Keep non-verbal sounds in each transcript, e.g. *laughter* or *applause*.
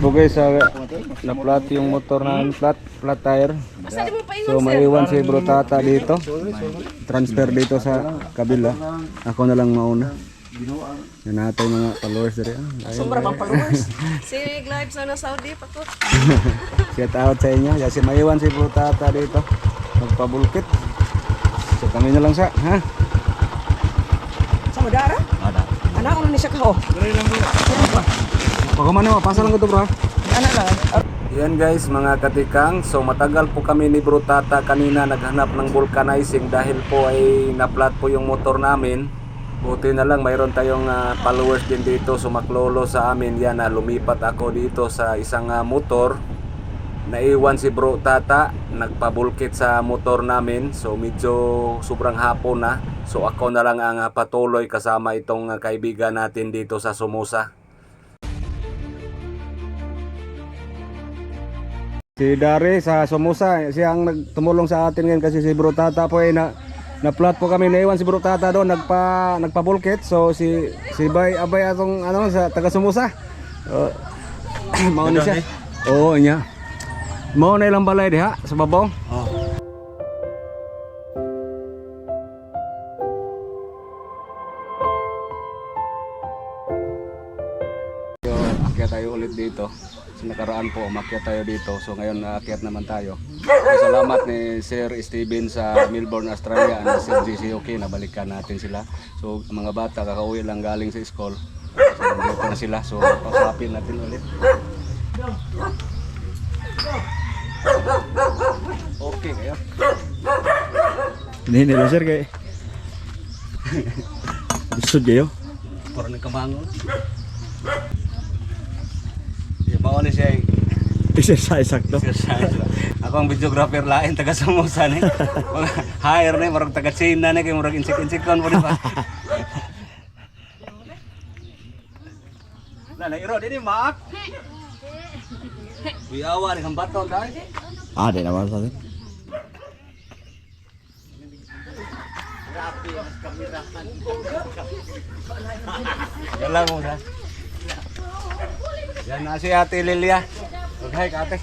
Yan po guys, sa na-flat yung motor na flat, flat tire. Mo So maiwan si Bro Tata dito. Transfer dito sa kabila. Ako na lang mauna. Yan natin yung mga followers dito. Ayun. Sombra pang followers. *laughs* si live sa na Saudi pa ko. *laughs* Shout out sa inyo. Yan si maiwan si Bro Tata dito. Magpabulkit. So kami na lang sa, ha? Sa Madara? Ada. Anak na ni siya ka ho. Pagkaman mo, pasa lang ko to bro. Anak lang. Yan guys, mga katikang. So matagal po kami ni Bro Tata kanina naghanap ng vulcanizing dahil po ay naplat po yung motor namin. Buti na lang mayroon tayong ah, followers din dito sumaklolo sa amin. Yan na lumipat ako dito sa isang ah, motor. Naiwan si Bro Tata, nagpabulkit sa motor namin. So medyo sobrang hapon na. So ako na lang ang ah, patuloy kasama itong ah, kaibigan natin dito sa Sumusa. Si Dari sa Somoza, siya ang nagtumulong sa atin ngayon kasi si Bro Tata po ay na na-plot po kami naiwan si Bro Tata doon nagpa nagpa-bulkit. So si si Bay Abay atong ano sa taga Somoza. Uh, mao ni siya. Oo, niya. Mao na ilang balay diha sa babaw. Oh. Akyat tayo ulit dito. Sa nakaraan po, umakyat tayo dito. So ngayon, naakyat naman tayo. So, salamat ni Sir Steven sa Melbourne, Australia. And Sir GC OK, nabalikan natin sila. So mga bata, kakauwi lang galing sa school. So dito na sila. So pasapin natin ulit. Okay kayo. Hindi nila sir kay. *laughs* Gusto kayo? Parang nagkamangon. Mga ni siya ay Exercise sakto. exercise. Ako ang videographer lain taga Samosa ni. Hire ni marag taga China ni kay murag insik-insik kon po di ba. Na na iro dini mak. Wiyawa ni kang bato dai. Ah, di naman sa atin. Yan lang mo sa. Yan na si Ate Lilia. Okay, ate.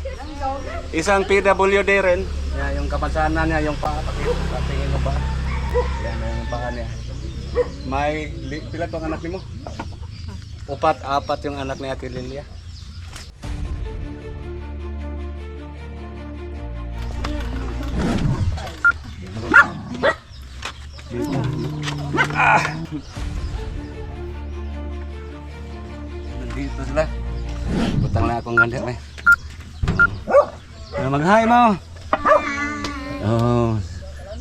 Isang PWD rin. Yan, yung kapansanan niya, yung paa. pati- Patingin mo ba? Yan, yung paa niya. May, pila to ang anak ni mo? Upat, apat yung anak ni Ate Lilia. Nandito sila. Butang na akong ganda may. Oh. Mag-hi mo. Oh,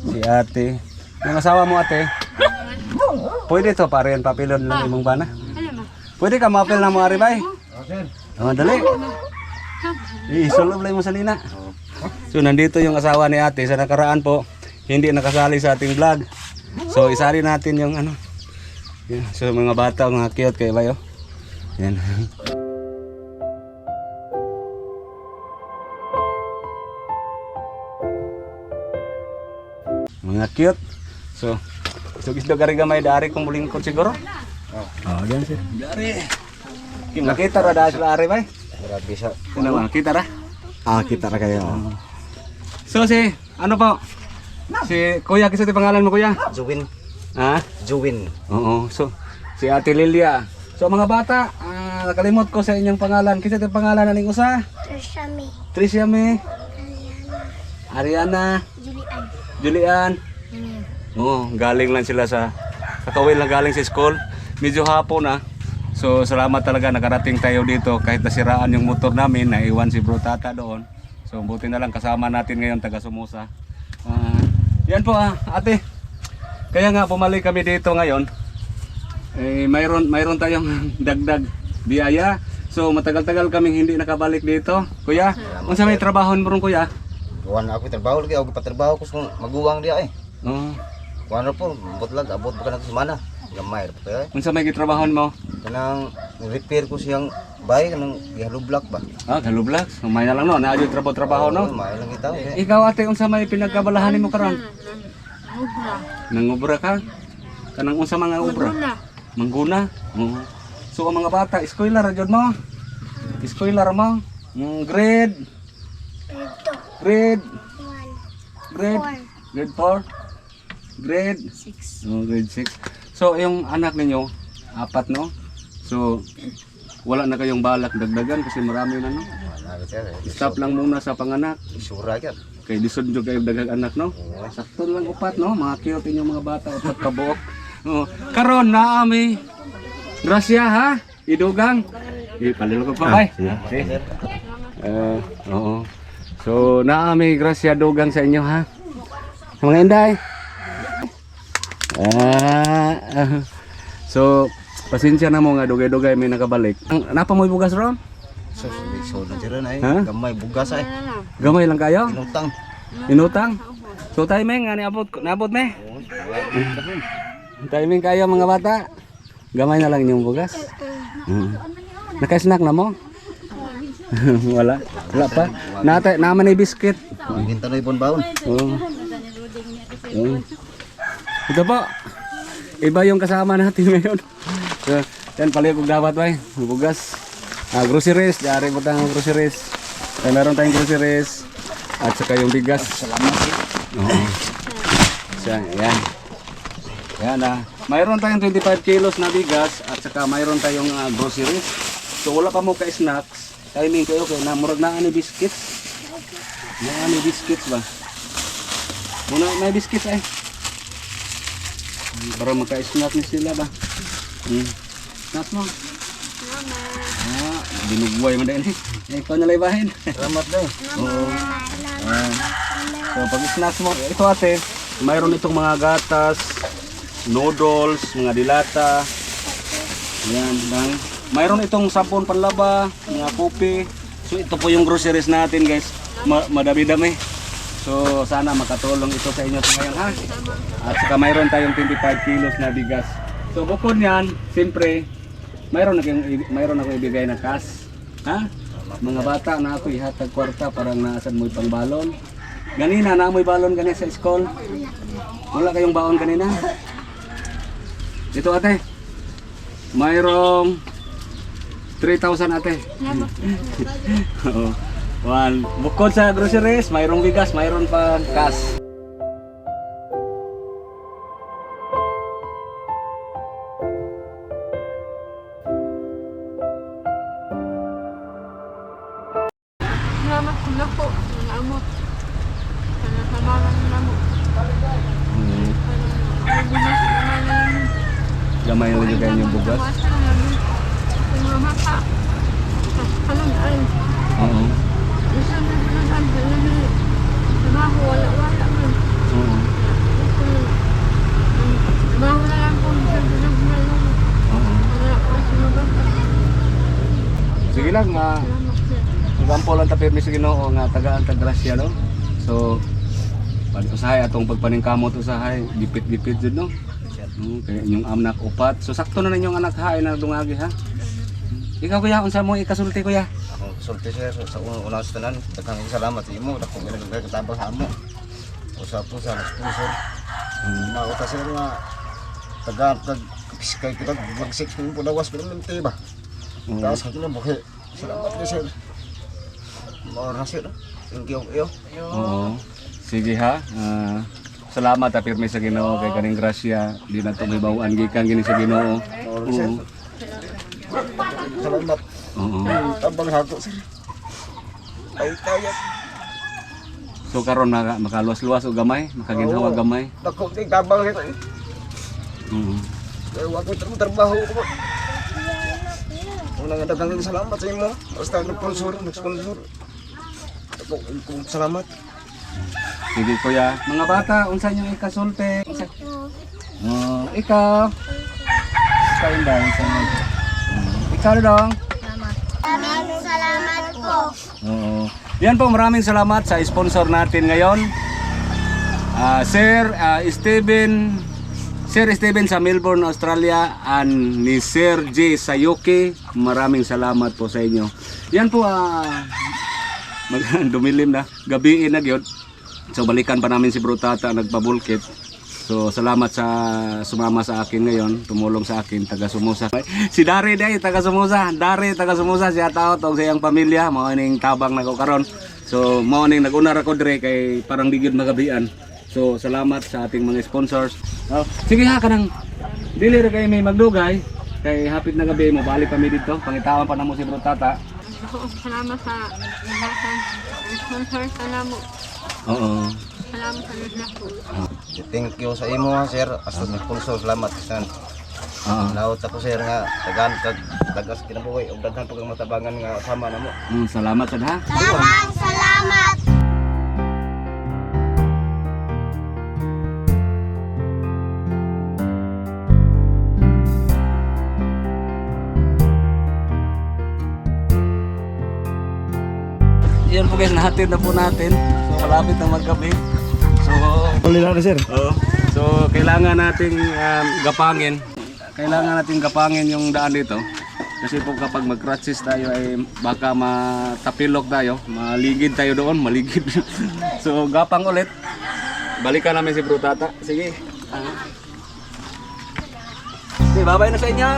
si ate. Yung asawa mo ate. Pwede to parehan papilon lang imong bana. Pwede ka mapil na mo ari bay. Oh, dali. Isulog lang mo sa lina. So nandito yung asawa ni ate sa nakaraan po. Hindi nakasali sa ating vlog. So isali natin yung ano. Yan. So mga bata, mga cute kayo bayo. Yan. Mga cute. So, isog-isog gari gamay dari kung mulingkod siguro. Ah, diyan sir. Dari. Nakita ra dahil ari bay. Grabe siya. Ano ba? Kita ra? Ah, kita na kayo. So si, ano po? Si Kuya, kasi pangalan mo Kuya? Juwin. Ha? Juwin. Oo. So, si Ate Lilia. So mga bata, ah, nakalimot ko sa inyong pangalan. Kasi ito pangalan na usa? Trishami, Tricia May. Ariana. Julian, Julian. Oo, galing lang sila sa kakawin lang galing sa school. Medyo hapon na. So salamat talaga nakarating tayo dito kahit nasiraan yung motor namin, naiwan si Bro Tata doon. So buti na lang kasama natin ngayon taga Sumusa. Ah, yan po ah, ate. Kaya nga bumalik kami dito ngayon. Eh mayroon mayroon tayong *laughs* dagdag biyaya. So matagal-tagal kaming hindi nakabalik dito. Kuya, unsa may trabaho mo ron kuya? Kuwan na ako trabaho lagi ako patrabaho ko sa maguwang dia eh. Oo. Kuwan na po, abot lang, abot ba ka na semana. Gamay ra pa eh. Unsa may gitrabahon mo? Kanang repair ko siyang bay kanang gihalo block ba. Ah, galublag. Umay na lang no, naadyo trabaho-trabaho no. May lang itaw eh. Ikaw ate unsa may pinagkabalahan nimo karon? Obra, Nangubra ka? Kanang unsa mga ubra? Mangguna. Mangguna. So ang mga bata, eskwela ra jud mo. Spoiler mo. Mm, grade. Grade. Grade. Four. Grade 4. Grade 6. Oh, grade 6. So, yung anak ninyo, apat, no? So, wala na kayong balak dagdagan kasi marami na, no? Wala sir. eh. Stop lang muna sa panganak. Isura yan. Kay lisod nyo kayo dagang anak, no? Sakto lang upat, no? Mga cute inyong mga bata, upat kabuok. Oh. Karon na ami. Grasya ha? Idugang. Ipalilo ko pa kay. Okay. Eh, oo. So, naami grasya dugang sa inyo ha. Mga inday. Ah, ah. so, pasensya na mo nga dugay-dugay may nakabalik. Ang napa mo bugas ron? So, so na dyan ay. Ha? Gamay bugas ay. Gamay lang kayo? Inutang. Inutang? So timing nga niabot naabot me. Timing kayo mga bata. Gamay na lang inyong bugas. Mm. Naka-snack na mo? *laughs* Wala. Wala pa. Nata naman ay biscuit. Binta na ibon baon. Oo. Oo. Ito po. Iba yung kasama natin *laughs* ngayon. So, yan pala yung dapat ba Bugas. Ah, groceries. Dari po tayong groceries. Kaya meron tayong groceries. At saka yung bigas. Salamat. Oo. So, yan. Yan ah. Mayroon tayong 25 kilos na bigas at saka mayroon tayong ah, groceries. So wala pa mo ka snacks. Timing kayo kay na murag na ani biscuits. Na ani biscuits ba? Muna may biscuits ay. Para maka-snack ni sila ba? Hmm. Snacks mo. Ah, binugway mo din. *laughs* Eh, ikaw na laybahin. Salamat day. *laughs* Oo. Ah. So pag snacks mo, ito ate, mayroon itong mga gatas, noodles, mga dilata. Yan, lang. Mayroon itong sabon panlaba, mga kopi. So ito po yung groceries natin guys. Ma madami-dami. So sana makatulong ito sa inyo ngayon ha. At saka mayroon tayong 25 kilos na bigas. So bukod niyan, siyempre, mayroon akong mayroon akong ibigay na cash. Ha? Mga bata na ako ihatag kwarta parang naasan mo'y pangbalon. Ganina na mo'y balon ganina sa school. Wala kayong baon kanina. Ito ate. Mayroong 3,000 ate. *laughs* Oo. One. Bukod sa groceries, mayroong bigas, mayroon pa cash. Salamat ko na po. Salamat. Salamat na mo. Hmm. Gamay lang yung kanyang bugas. Mama ka. Anong ay? Oo. Isa na na na na Trabaho, wala wala man. Oo. Trabaho lang po. Isa na lang sumabang. Sige lang, ma. Sir. Igampo lang tapir ni sa Ginoo nga tagaan tag grasya no. So padi usahay atong pagpaningkamot usahay dipit-dipit jud no. No, kaya inyong anak upat. So sakto na ninyong anak ha na dungagi ha. Ikaw kuya unsa mo ikasulti kuya? Ako sulti sir sa unang unang tanan. Daghang salamat sa imo. Dako mi nagkatabang sa amo. Usa po sa sponsor. Mauta sir nga taga tag piskay kita mag 6 po lawas pero minti ba. Mm. Tapos sa kina buhi. Salamat ni sir. Mao na sir. Thank you. Iyo. Sige ha. Ah, salamat ta pirmi sa Ginoo kay kaning grasya di na to may bawaan gikan gini sa Ginoo. Mao sir. Oo. Salamat. Oo. Tabang hako sir. Ay kayat. So karon maka makaluwas-luwas og gamay, makaginhawa gamay. Dako ting tabang ito. Oo. Kaya wag ko trabaho ko. Unang dagang salamat sa imo. Basta nag-sponsor, nag-sponsor. Ako, kung salamat. Sige kuya. Mga bata, unsa nyo ikasulti? Sa- Oh, ikaw. Ikaw yung dahil sa mga. Ikaw dong. Maraming salamat po. Oo. Yan po, maraming salamat sa sponsor natin ngayon. Ah, Sir ah, Steven Sir Steven sa Melbourne, Australia and ni Sir J Sayuki. Maraming salamat po sa inyo. Yan po ah *laughs* mag dumilim na. Gabiin na gyud. So balikan pa namin si Bro Tata nagpabulkit. So salamat sa sumama sa akin ngayon, tumulong sa akin, taga Sumusa. Si Dari day, taga Sumusa. Dari, taga Sumusa, siya tao, tong sa iyang pamilya, mao ning tabang na ko karon. So mao ning nag-unar ako dire kay parang digid magabian. So salamat sa ating mga sponsors. Oh, sige ha kanang dili ra kay may magdugay kay hapit na gabi mo balik kami dito. Pangitawan pa namo si Bro Tata. Salamat sa lahat ng sponsor. Salamat. Oo. Salamat sa lahat po. Thank you sa imo ha, sir. Hasta sa sponsor, salamat sa Oo. Naot ako sir nga tagaan kag tagas kinabuhi ug daghan pag matabangan nga sama namo. Mm, salamat sad ha. Daghang salamat. Yan po guys, nahatid na po natin. So malapit na maggabi. Na sir. Oo. So, kailangan nating um, gapangin. Kailangan nating gapangin yung daan dito. Kasi po kapag mag-crutches tayo ay baka matapilok tayo, maligid tayo doon, maligid. *laughs* so, gapang ulit. Balikan namin si Bro Tata. Sige. Ah. Okay, babay na sa inyo.